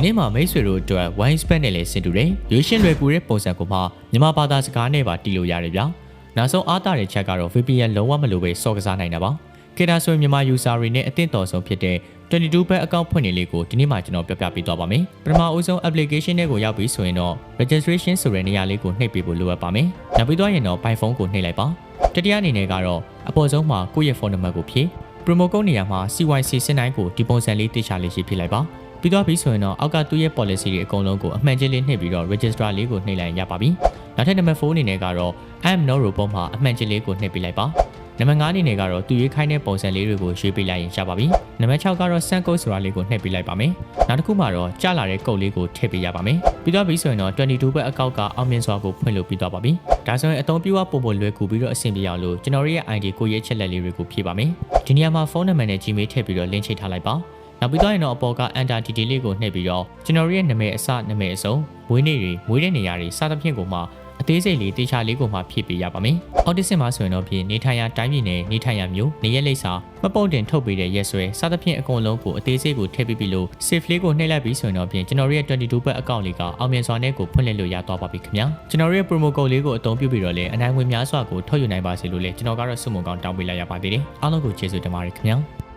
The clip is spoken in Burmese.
ဒီနေ့မှာမိတ်ဆွေတို့အတွက် wine span နဲ့လည်းဆင်တူတယ်ရွေးရှင်းလွယ်ကူတဲ့ပုံစံကိုမှမြန်မာဘာသာစကားနဲ့ပါတီးလို့ရတယ်ဗျာနောက်ဆုံးအားတာတဲ့ချက်ကတော့ VPN လုံးဝမလိုပဲစော့ကစားနိုင်တာပါခေတ္တဆိုရင်မြန်မာ user တွေနဲ့အသင့်တော်ဆုံးဖြစ်တဲ့22 bit account ဖွင့်နေလေးကိုဒီနေ့မှာကျွန်တော်ပြပြပေးသွားပါမယ်ပထမအဦးဆုံး application တွေကိုရောက်ပြီဆိုရင်တော့ registration ဆိုတဲ့နေရာလေးကိုနှိပ်ပေးဖို့လိုအပ်ပါမယ်နောက်ပြီးတော့ရင်တော့ by phone ကိုနှိပ်လိုက်ပါတတိယအနေနဲ့ကတော့အပေါ်ဆုံးမှာကိုယ့်ရဲ့ဖုန်းနံပါတ်ကိုဖြည့် promo code နေရာမှာ CYC စင်တိုင်းကိုဒီပုံစံလေးတိကျလေးရှိဖြည့်လိုက်ပါ ပြီးတော့ပြီဆိုရင်တော့အောက်ကသူ့ရဲ့ policy တွေအကုန်လုံးကိုအမှန်ချင်းလေးနှိပ်ပြီးတော့ register လေးကိုနှိပ်လိုက်ရင်ရပါပြီနောက်ထပ်နံပါတ်4အနေနဲ့ကတော့ I am no robot မှာအမှန်ချင်းလေးကိုနှိပ်ပေးလိုက်ပါနံပါတ်5အနေနဲ့ကတော့သူရွေးခိုင်းတဲ့ပုံစံလေးတွေကိုရွေးပေးလိုက်ရင်ရပါပြီနံပါတ်6ကတော့ send code ဆိုတာလေးကိုနှိပ်ပေးလိုက်ပါမယ်နောက်တစ်ခုမှာတော့ကြာလာတဲ့ code လေးကိုထည့်ပေးရပါမယ်ပြီးတော့ပြီဆိုရင်တော့22ဘက်အကောင့်ကအောင်မြင်စွာကိုဖွင့်လို့ပြီးတော့ပါပြီဒါဆိုရင်အသုံးပြုရပုံပုံလွယ်ကူပြီးတော့အဆင်ပြေအောင်လို့ကျွန်တော်ရဲ့ ID ကိုရဲ့ချက်လက်လေးတွေကိုဖြည့်ပါမယ်ဒီနေရာမှာဖုန်းနံပါတ်နဲ့ Gmail ထည့်ပြီးတော့ link ချိတ်ထားလိုက်ပါ နောက်ပြီးတော့ရင်တော့အပေါ်က enter detail လေးကိုနှိပ်ပြီးတော့ကျွန်တော်ရဲ့နာမည်အစနာမည်အစုံမွေးနေ့တွေမွေးတဲ့နေရာတွေစသဖြင့်ကိုမှအသေးစိတ်လေးတေချာလေးကိုမှဖြည့်ပေးရပါမယ်။အော်တစ်စင်မှာဆိုရင်တော့ဖြည့်နေထိုင်ရာတိုင်းပြည်နယ်နေထိုင်ရာမျိုးနေရက်လိပ်စာမပုံတင်ထုတ်ပေးတဲ့ရက်စွဲစသဖြင့်အကုန်လုံးကိုအသေးစိတ်ကိုထည့်ပေးပြီးလို့ save လေးကိုနှိပ်လိုက်ပြီးဆိုရင်တော့ဖြင့်ကျွန်တော်ရဲ့22ဘတ်အကောင့်လေးကအောင်မြင်စွာနဲ့ကိုဖွင့်လှစ်လို့ရသွားပါပြီခင်ဗျာ။ကျွန်တော်ရဲ့ promo code လေးကိုအသုံးပြုပြီးတော့လည်းအနိုင်ဝင်များစွာကိုထုတ်ယူနိုင်ပါစေလို့လည်းကျွန်တော်ကတော့စုမုံကောင်းတောင်းပေးလိုက်ရပါသေးတယ်။အားလုံးကိုကျေးဇူးတင်ပါတယ်ခင်ဗျာ။